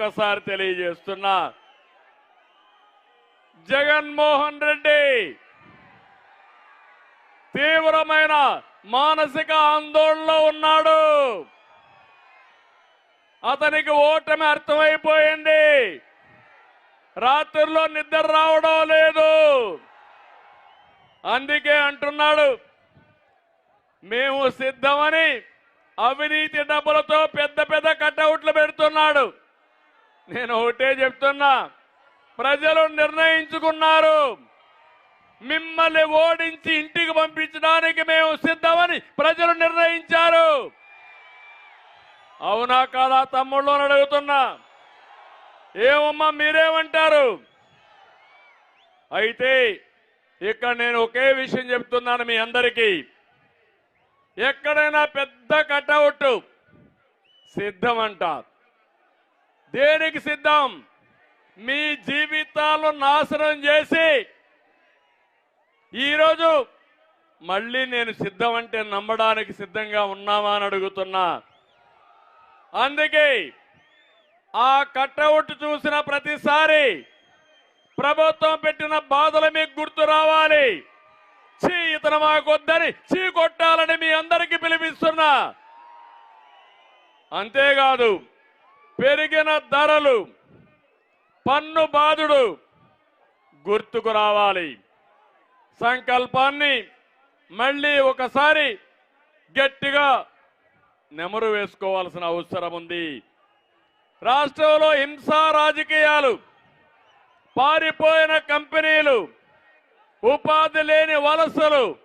మరొక్కసారి తెలియజేస్తున్నా. జగన్మోహన్ రెడ్డి తీవ్రమైన మానసిక ఆందోళనలో ఉన్నాడు. అతనికి ఓటమి అర్థమైపోయింది. రాత్రుల్లో నిద్ర రావడం లేదు. అందుకే అంటున్నాడు మేము సిద్ధమని అవినీతి డబ్బులతో పెద్ద పెద్ద నేను ఒకటే చెప్తున్నా. ప్రజలు నిర్ణయించుకున్నారు. మిమ్మల్ని ఓడించి ఇంటికి పంపించడానికి మేము సిద్ధమని ప్రజలు నిర్ణయించారు. అవునా కాదా తమ్ముళ్ళు అని అడుగుతున్నా. ఏమమ్మా మీరేమంటారు? అయితే ఇక్కడ నేను ఒకే విషయం చెప్తున్నాను మీ అందరికీ. ఎక్కడైనా పెద్ద కటౌట్ సిద్ధం అంటారు దేనికి సిద్ధం? మీ జీవితాలను నాశనం చేసి. ఈరోజు మళ్ళీ నేను సిద్ధం అంటే నమ్మడానికి సిద్ధంగా ఉన్నామా అని అడుగుతున్నా. అందుకే ఆ కట్అవుట్ చూసిన ప్రతిసారి ప్రభుత్వం పెట్టిన బాధలు మీకు గుర్తు రావాలి. చీ ఇతను మాకొద్దని చీ కొట్టాలని మీ అందరికీ పిలిపిస్తున్నా. అంతేకాదు పెరిగిన ధరలు పన్ను బాధుడు గుర్తుకు రావాలి. సంకల్పాన్ని మళ్ళీ ఒకసారి గట్టిగా నెమరు వేసుకోవాల్సిన అవసరం ఉంది. రాష్ట్రంలో హింసా రాజకీయాలు పారిపోయిన కంపెనీలు ఉపాధి లేని వలసలు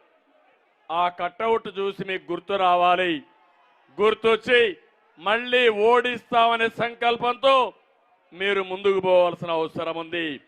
ఆ కట్అవుట్ చూసి మీకు గుర్తు రావాలి. గుర్తొచ్చి మళ్ళీ ఓడిస్తామనే సంకల్పంతో మీరు ముందుకు పోవాల్సిన అవసరం ఉంది.